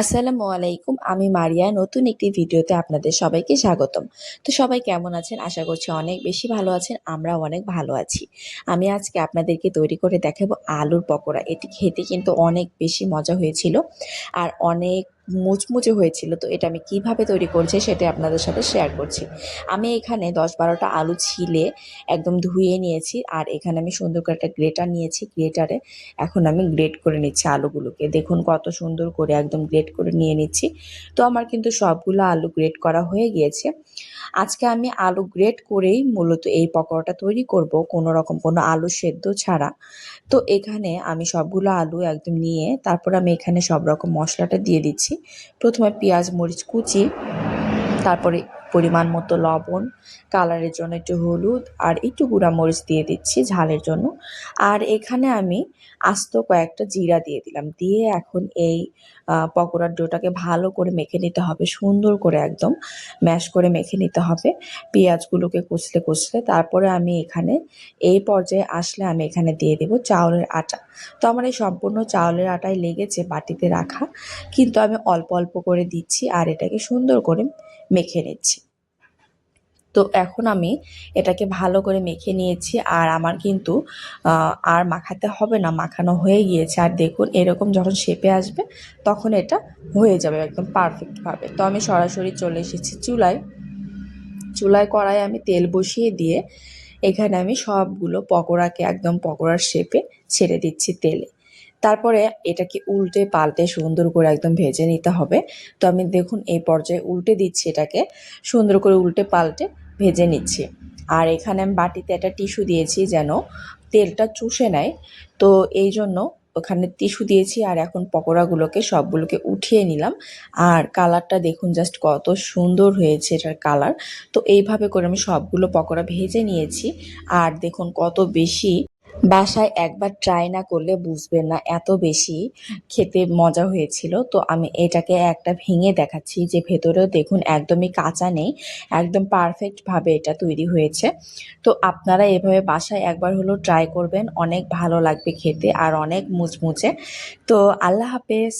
আসসালামু আলাইকুম, আমি মারিয়া। নতুন একটি ভিডিওতে আপনাদের সবাইকে স্বাগতম। তো সবাই কেমন আছেন? আশা করছি অনেক বেশি ভালো আছেন আমরা অনেক ভালো আছি। আমি আজকে আপনাদেরকে তৈরি করে দেখাবো আলুর পকোড়া। এটি খেতে কিন্তু অনেক বেশি মজা হয়েছিল। আর অনেক মুচমুচে হয়েছিল, তো এটা আমি কীভাবে তৈরি করছি সেটা আপনাদের সাথে শেয়ার করছি। আমি এখানে দশ বারোটা আলু ছিলে একদম ধুয়ে নিয়েছি, আর এখানে আমি সুন্দর করে একটা গ্রেটার নিয়েছি, গ্রেটারে এখন আমি গ্রেট করে নিচ্ছি আলুগুলোকে। দেখুন কত সুন্দর করে একদম গ্রেট করে নিয়ে নিচ্ছি। তো আমার কিন্তু সবগুলো আলু গ্রেট করা হয়ে গিয়েছে। আজকে আমি আলু গ্রেট করেই মূলত এই পকোড়াটা তৈরি করব, কোনো রকম কোনো আলু সেদ্ধ ছাড়া। তো এখানে আমি সবগুলো আলু একদম নিয়ে তারপর আমি এখানে সব রকম মশলাটা দিয়ে দিচ্ছি। প্রথমে পেঁয়াজ মরিচ কুচি তারপরে পরিমাণ মতো লবণ, কালারের জন্য একটু হলুদ আর একটু মরিচ দিয়ে দিচ্ছি ঝালের জন্য। আর এখানে আমি আস্ত কয়েকটা জিরা দিয়ে দিলাম। দিয়ে এখন এই পকোড়ার ডোটাকে ভালো করে মেখে নিতে হবে। সুন্দর করে একদম ম্যাশ করে মেখে নিতে হবে। পেঁয়াজগুলোকে কুচলে কুচলে তারপরে আমি এখানে এই পর্যায়ে আসলে আমি এখানে দিয়ে দেবো চাউলের আটা। তো আমার এই সম্পূর্ণ চাউলের আটাই লেগেছে বাটিতে রাখা। কিন্তু আমি অল্প অল্প করে দিচ্ছি আর এটাকে সুন্দর করে মেখে নিচ্ছি। তো এখন আমি এটাকে ভালো করে মেখে নিয়েছি আর আমার কিন্তু আর মাখাতে হবে না, মাখানো হয়ে গিয়েছে। আর দেখুন, এরকম যখন শেপে আসবে, তখন এটা হয়ে যাবে একদম পারফেক্টভাবে তো আমি সরাসরি চলে এসেছি চুলায়। চুলায় কড়াই আমি তেল বসিয়ে দিয়ে এখানে আমি সবগুলো পকোড়াকে একদম পকোড়ার শেপে ছেড়ে দিচ্ছি তেলে। তারপরে এটাকে উল্টে পাল্টে সুন্দর করে একদম ভেজে নিতে হবে। তো আমি দেখুন এই পর্যায়ে উল্টে দিচ্ছি এটাকে, সুন্দর করে উল্টে পাল্টে ভেজে নিচ্ছি। আর এখানে আমি বাটিতে একটা টিস্যু দিয়েছি যেন তেলটা চুষে নেয়। তো এই জন্য ওখানে টিস্যু দিয়েছি আর এখন পকোড়াগুলোকে সবগুলোকে উঠিয়ে নিলাম। আর কালারটা দেখুন জাস্ট কত সুন্দর হয়েছে এটার কালার। তো এইভাবে করে আমি সবগুলো পকোড়া ভেজে নিয়েছি। আর দেখুন কত বেশি বাসায় একবার ট্রাই না করলে বুঝবেন না, এত বেশি খেতে মজা হয়েছিল। তো আমি এটাকে একটা ভেঙে দেখাচ্ছি যে ভেতরেও দেখুন একদমই কাঁচা নেই, একদম পারফেক্টভাবে এটা তৈরি হয়েছে। তো আপনারা এভাবে বাসায় একবার হলো ট্রাই করবেন, অনেক ভালো লাগবে খেতে আর অনেক মুচমুচে। তো আল্লাহ হাফেজ।